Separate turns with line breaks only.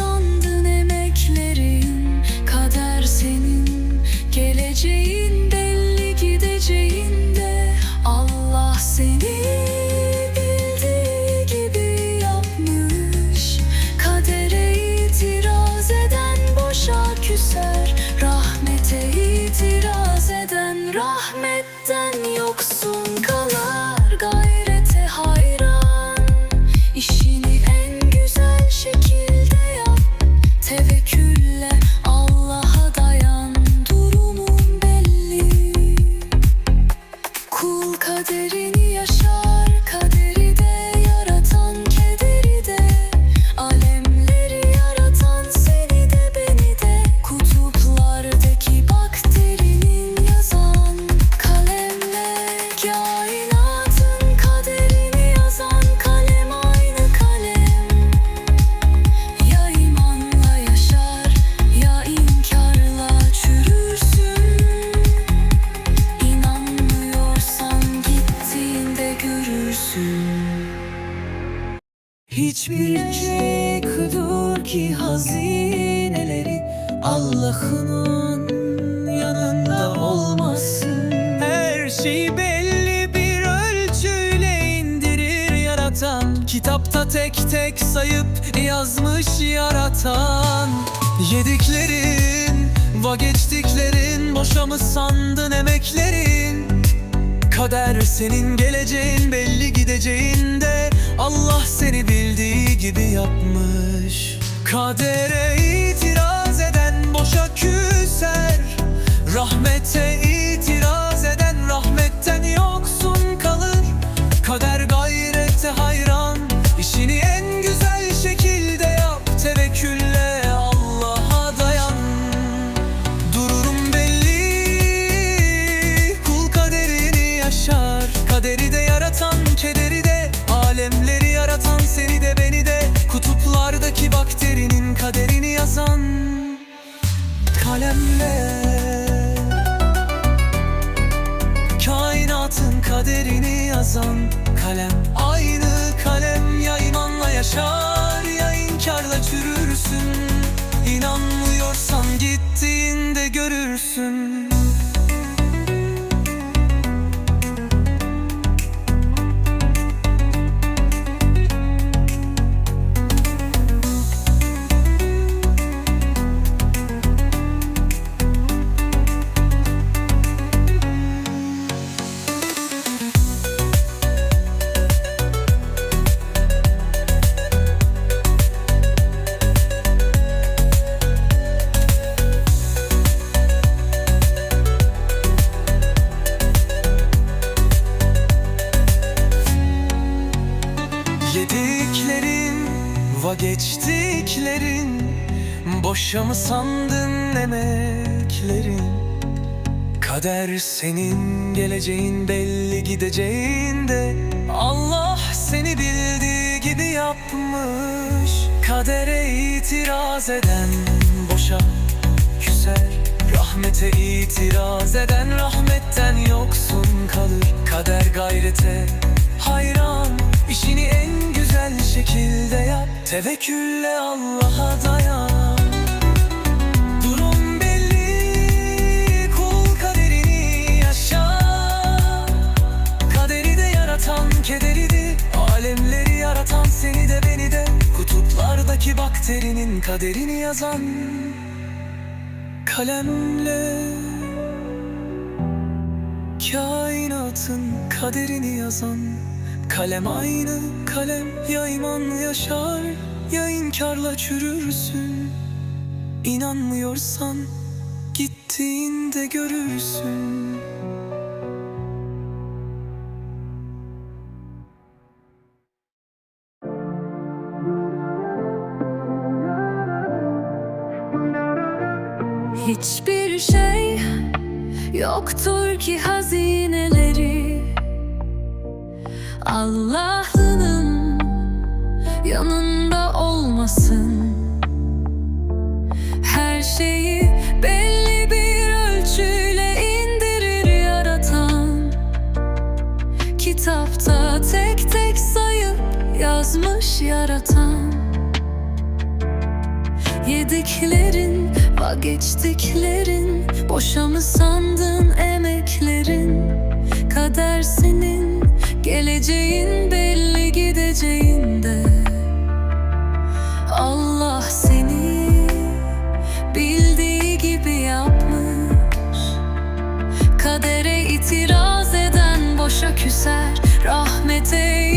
emeklerin Boşa mı Kul
kudur ki hazineleri Allah'ın yanında olmasın. Her şeyi belli bir ölçüyle indirir yaratan. Kitapta tek tek sayıp yazmış yaratan. Yediklerin, vazgeçtiklerin Boşa mı sandın emeklerin? Kader senin geleceğin belli gideceğin de Allah seni bildiği gibi yapmış Kadere itiraz eden boşa küser. Rahmete itiraz çürürsün İnanmıyorsan gittiğinde görürsün vazgeçtiklerin Boşa mı sandın emeklerin? Kader senin geleceğin belli gideceğin de Allah seni bildiği gibi yapmış. Kadere itiraz eden boşa küser Rahmete itiraz eden rahmetten yoksun kalır. Kader gayrete hayran işini en güzel şekilde yap. Tevekkülle Allah'a dayan. Durum belli kul kaderini yaşar Kaderi de yaratan kederi de Alemleri yaratan seni de beni de. Kutuplardaki bakterinin kaderini yazan Kalemle. Kainatın kaderini yazan Kalem aynı kalem ya iman yaşar ya inkarla çürürsün. İnanmıyorsan gittiğinde görürsün.
Hiçbir şey yoktur ki hazineleri Allah'ının yanında olmasın. Her şeyi belli bir ölçüyle indirir yaratan. Kitapta tek tek sayıp yazmış yaratan. Yediklerin, vazgeçtiklerin Boşa mı sandın emeklerin? Kader senin, Geleceğin belli gideceğinde Allah seni bildiği gibi yapmış. Kadere itiraz eden boşa küser Rahmete